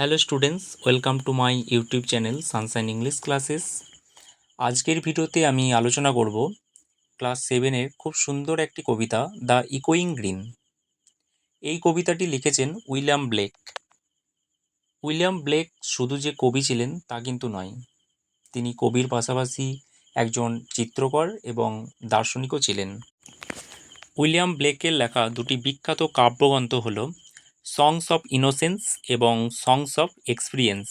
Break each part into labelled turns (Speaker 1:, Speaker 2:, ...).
Speaker 1: Hello students, welcome to my YouTube channel sunshine English classes. আজকের ভিডিওতে আমি আলোচনা করব ক্লাস সেভেনের খুব সুন্দর একটি কবিতা, দ্য ইকোয়িং গ্রিন। এই কবিতাটি লিখেছেন উইলিয়াম ব্লেক। উইলিয়াম ব্লেক শুধু যে কবি ছিলেন তা কিন্তু নয়, তিনি কবির পাশাপাশি একজন চিত্রকর এবং দার্শনিকও ছিলেন। উইলিয়াম ব্লেকের লেখা দুটি বিখ্যাত কাব্যগ্রন্থ হল সংস অফ ইনোসেন্স এবং সংস অফ এক্সপিরিয়েন্স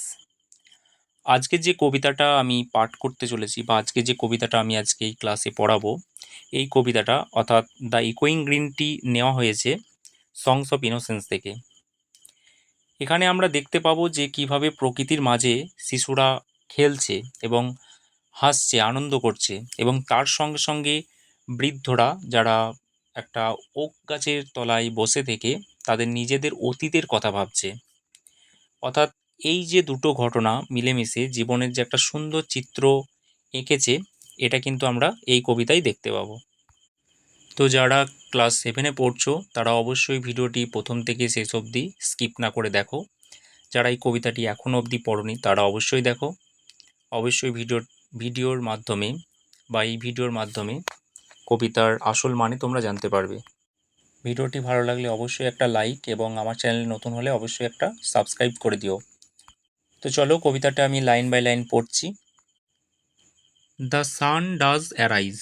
Speaker 1: আজকে যে কবিতাটা আমি পাঠ করতে চলেছি বা আজকে যে কবিতাটা আমি আজকে এই ক্লাসে পড়াবো, এই কবিতাটা অর্থাৎ দ্য ইকোয়িং গ্রিনটি নেওয়া হয়েছে সংস অফ ইনোসেন্স থেকে। এখানে আমরা দেখতে পাবো যে কীভাবে প্রকৃতির মাঝে শিশুরা খেলছে এবং হাসছে, আনন্দ করছে এবং তার সঙ্গে সঙ্গে বৃদ্ধরা যারা একটা ওক গাছের তলায় বসে থেকে তাদের নিজেদের অতীতের কথা ভাবছে। অর্থাৎ এই যে দুটো ঘটনা মিলেমিশে জীবনের যে একটা সুন্দর চিত্র এঁকেছে, এটা কিন্তু আমরা এই কবিতায় দেখতে পাবো। তো যারা ক্লাস সেভেনে পড়ছো, তারা অবশ্যই ভিডিওটি প্রথম থেকে শেষ অবধি স্কিপ না করে দেখো। যারা এই কবিতাটি এখনও অবধি পড়নি, তারা অবশ্যই দেখো। অবশ্যই ভিডিও ভিডিওর মাধ্যমে বা এই ভিডিওর মাধ্যমে কবিতার আসল মানে তোমরা জানতে পারবে। ভিডিওটি ভালো লাগলে অবশ্যই একটা লাইক এবং আমার চ্যানেলে নতুন হলে অবশ্যই একটা সাবস্ক্রাইব করে দিও। তো চলো কবিতাটা আমি লাইন বাই লাইন পড়ছি। দ্য সান ডাজ অ্যারাইজ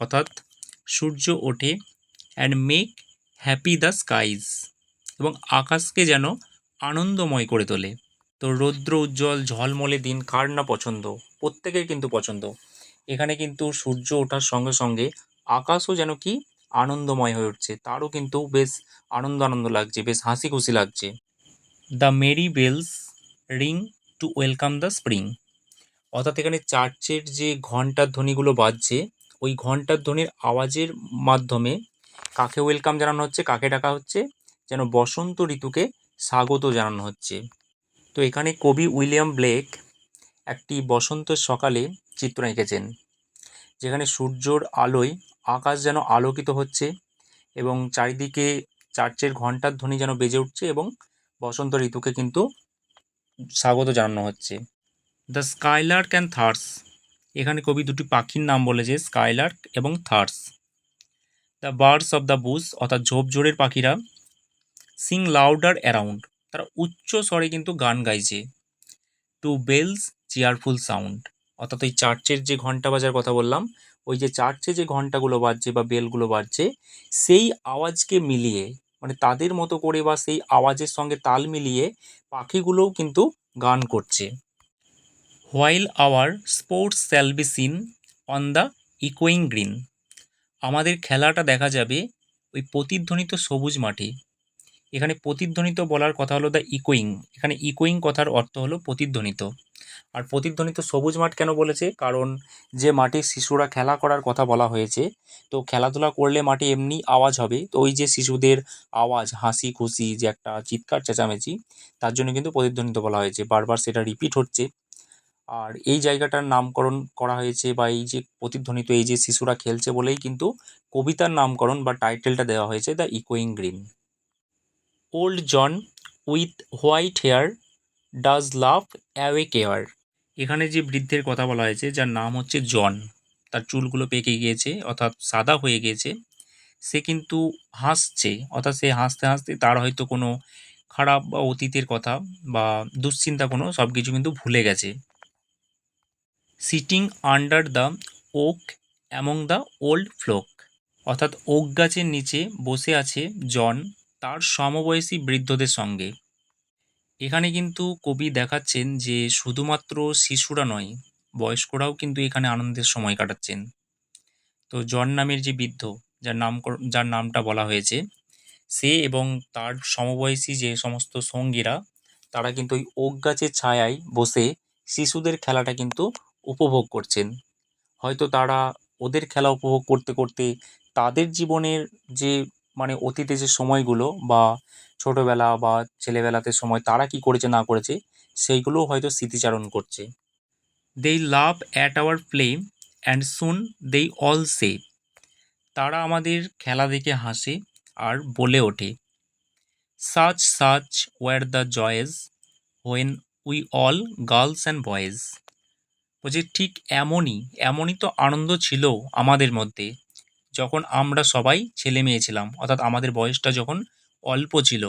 Speaker 1: অর্থাৎ সূর্য ওঠে and make happy the skies এবং আকাশকে যেন আনন্দময় করে তোলে। তো রৌদ্র, উজ্জ্বল, ঝলমলে দিন কার না পছন্দ? প্রত্যেকের কিন্তু পছন্দ। এখানে কিন্তু সূর্য ওঠার সঙ্গে সঙ্গে আকাশও যেন কি আনন্দময় হয়ে উঠছে। তারও কিন্তু বেশ আনন্দ আনন্দ লাগছে, বেশ হাসি খুশি লাগছে। The merry bells ring to welcome the spring অর্থাৎ এখানে চার্চের যে ঘণ্টার ধ্বনিগুলো বাজছে, ওই ঘণ্টার ধ্বনির আওয়াজের মাধ্যমে কাকে ওয়েলকাম জানানো হচ্ছে, কাকে ডাকা হচ্ছে, যেন বসন্ত ঋতুকে স্বাগত জানানো হচ্ছে। তো এখানে কবি উইলিয়াম ব্লেক একটি বসন্তের সকালে চিত্র এঁকেছেন, যেখানে সূর্যর আলোয় আকাশ যেন আলোকিত হচ্ছে এবং চারিদিকে চার্চের ঘণ্টার ধ্বনি যেন বেজে উঠছে এবং বসন্ত ঋতুকে কিন্তু স্বাগত জানানো হচ্ছে। দ্য স্কাইলার্ক অ্যান্ড থার্স এখানে কবি দুটি পাখির নাম বলেছে স্কাইলার্ক এবং thrush the birds of the bush অর্থাৎ ঝোপঝোড়ের পাখিরা সিং লাউডার অ্যারাউন্ড তারা উচ্চ স্বরে কিন্তু গান গাইছে। টু বেলস চেয়ারফুল সাউন্ড অর্থাৎ ওই চার্চের যে ঘণ্টা বাজার কথা বললাম ওই যে চার্চে যে ঘন্টাগুলো বাজছে বা বেলগুলো বাজছে, সেই আওয়াজকে মিলিয়ে মানে তাদের মতো করে বা সেই আওয়াজের সঙ্গে তাল মিলিয়ে পাখিগুলোও কিন্তু গান করছে। While our sports shall be seen on the ইকোয়িং green আমাদের খেলাটা দেখা যাবে ওই প্রতিধ্বনিত সবুজ মাঠে। এখানে প্রতিধ্বনিত বলার কথা হলো দ্য ইকোয়িং এখানে ইকোয়িং কথার অর্থ হলো প্রতিধ্বনিত। আর প্রতিধ্বনিত সবুজ মাঠ কেন বলেছে? কারণ যে মাঠে শিশুরা খেলা করার কথা বলা হয়েছে, তো খেলাধুলা করলে মাঠে এমনি আওয়াজ হবে। তো ওই যে শিশুদের আওয়াজ, হাসি খুশি যে একটা চিৎকার চেঁচামেচি, তার জন্য কিন্তু প্রতিধ্বনিত বলা হয়েছে। বারবার সেটা রিপিট হচ্ছে। আর এই জায়গাটার নামকরণ করা হয়েছে বা এই যে প্রতিধ্বনিত, এই যে শিশুরা খেলছে বলেই কিন্তু কবিতার নামকরণ বা টাইটেলটা দেওয়া হয়েছে the ইকোয়িং green old John with white hair does laugh away care. এখানে যে বৃদ্ধের কথা বলা হয়েছে, যার নাম হচ্ছে জন, তার চুলগুলো পেকে গিয়েছে, অর্থাৎ সাদা হয়ে গিয়েছে, সে কিন্তু হাসছে, অর্থাৎ সে হাসতে হাসতে তার হয়তো কোনো খারাপ বা অতীতের কথা বা দুশ্চিন্তা কোনো সব কিছু কিন্তু ভুলে গেছে। Sitting under the oak among the old folk অর্থাৎ ওক গাছের নিচে বসে আছে জন তার সমবয়সী বৃদ্ধদের সঙ্গে। এখানে কিন্তু কবি দেখাচ্ছেন যে শুধুমাত্র শিশুরা নয়, বয়স্করাও কিন্তু এখানে আনন্দের সময় কাটাচ্ছেন। তো জন নামের যে বৃদ্ধ, যার নাম যার নামটা বলা হয়েছে, সে এবং তার সমবয়সী যে সমস্ত সঙ্গীরা, তারা কিন্তু ওই ওক গাছের ছায়ায় বসে শিশুদের খেলাটা কিন্তু উপভোগ করছেন। হয়তো তারা ওদের খেলা উপভোগ করতে করতে তাদের জীবনের যে মানে অতীতে যে সময়গুলো বা ছোটোবেলা বা ছেলেবেলাতে সময় তারা কি করেছে না করেছে সেইগুলোও হয়তো স্মৃতিচারণ করছে। They laugh at our play and soon they all say তারা আমাদের খেলা দেখে হাসে আর বলে ওঠে। Such such were the joys when we all girls and boys বলছে, ঠিক এমনই এমনই তো আনন্দ ছিল আমাদের মধ্যে। যখন আমরা সবাই ছেলে মেয়ে ছিলাম, অর্থাৎ আমাদের বয়সটা যখন অল্প ছিল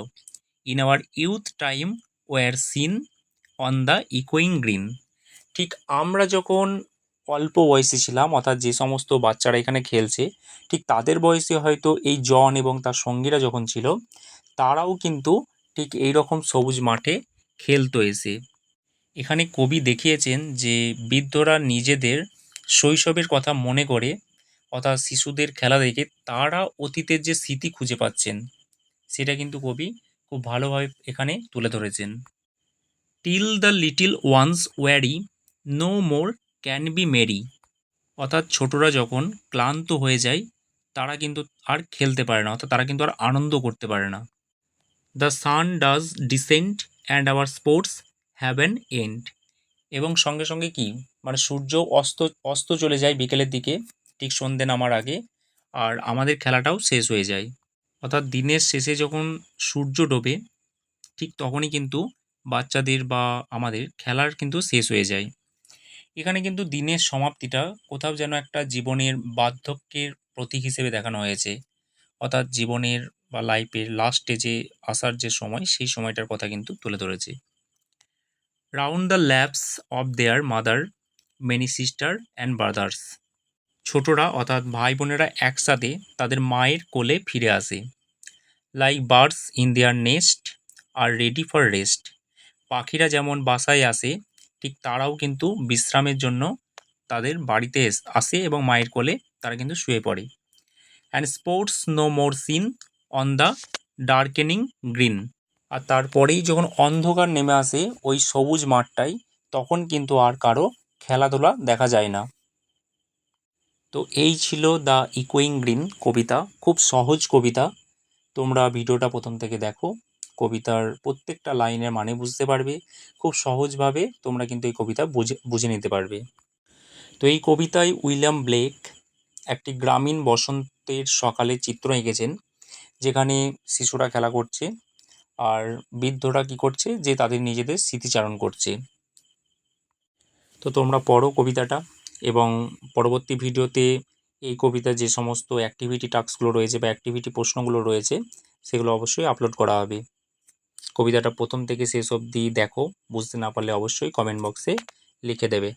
Speaker 1: in our youth time were seen on the ইকোয়িং green ঠিক আমরা যখন অল্প বয়সী ছিলাম, অর্থাৎ যে সমস্ত বাচ্চারা এখানে খেলছে, ঠিক তাদের বয়সে হয়তো এই জন এবং তার সঙ্গীরা যখন ছিল, তারাও কিন্তু ঠিক এই রকম সবুজ মাঠে খেলতো এসে। এখানে কবি দেখিয়েছেন যে বৃদ্ধরা নিজেদের শৈশবের কথা মনে করে অর্থাৎ শিশুদের খেলা দেখে তারা অতীতের যে স্মৃতি খুঁজে পাচ্ছেন, সেটা কিন্তু কবি খুব ভালোভাবে এখানে তুলে ধরেছেন। Till the little ones weary no more can be merry অর্থাৎ ছোটরা যখন ক্লান্ত হয়ে যায়, তারা কিন্তু আর খেলতে পারে না, অর্থাৎ তারা কিন্তু আর আনন্দ করতে পারে না। The sun does descend and our sports have an end এবং সঙ্গে সঙ্গে কি? মানে সূর্য অস্ত অস্ত চলে যায় বিকেলের দিকে ঠিক সন্ধে নামার আগে আর আমাদের খেলাটাও শেষ হয়ে যায়। অর্থাৎ দিনের শেষে যখন সূর্য ডোবে, ঠিক তখনই কিন্তু বাচ্চাদের বা আমাদের খেলার কিন্তু শেষ হয়ে যায়। এখানে কিন্তু দিনের সমাপ্তিটা কোথাও যেন একটা জীবনের বার্ধক্যের প্রতীক হিসেবে দেখানো হয়েছে। অর্থাৎ জীবনের বা লাইফের লাস্ট স্টেজে আসার যে সময়, সেই সময়টার কথা কিন্তু তুলে ধরেছে। Round the laps of their mother many sister and brothers ছোটরা অর্থাৎ ভাই বোনেরা একসাথে তাদের মায়ের কোলে ফিরে আসে। Like birds in their nest are ready for rest পাখিরা যেমন বাসায় আসে, ঠিক তারাও কিন্তু বিশ্রামের জন্য তাদের বাড়িতে আসে এবং মায়ের কোলে তারা কিন্তু শুয়ে পড়ে। And sports no more seen on the darkening green আর তারপরেই যখন অন্ধকার নেমে আসে ওই সবুজ মাঠটাই, তখন কিন্তু আর কারও খেলাধুলা দেখা যায় না। তো এই ছিল দ্য ইকোয়িং গ্রিন কবিতা, খুব সহজ কবিতা। তোমরা ভিডিওটা প্রথম থেকে দেখো, কবিতার প্রত্যেকটা লাইনের মানে বুঝতে পারবে। খুব সহজভাবে তোমরা কিন্তু এই কবিতা বুঝে বুঝে নিতে পারবে। তো এই কবিতায় উইলিয়াম ব্লেক একটি গ্রামীণ বসন্তের সকালে চিত্র এঁকেছেন, যেখানে শিশুরা খেলা করছে আর বৃদ্ধরা কি করছে, যে তাদের নিজেদের স্মৃতিচারণ করছে। তো তোমরা পড়ো কবিতাটা। এবং পরবর্তী ভিডিওতে এই কবিতা যে সমস্ত অ্যাক্টিভিটি টাস্কগুলো রয়েছে বা অ্যাক্টিভিটি প্রশ্নগুলো রয়েছে, সেগুলো অবশ্যই আপলোড করা হবে। কবিতাটা প্রথম থেকে শেষ অবধি দেখো, বুঝতে না পারলে অবশ্যই কমেন্ট বক্সে লিখে দেবে।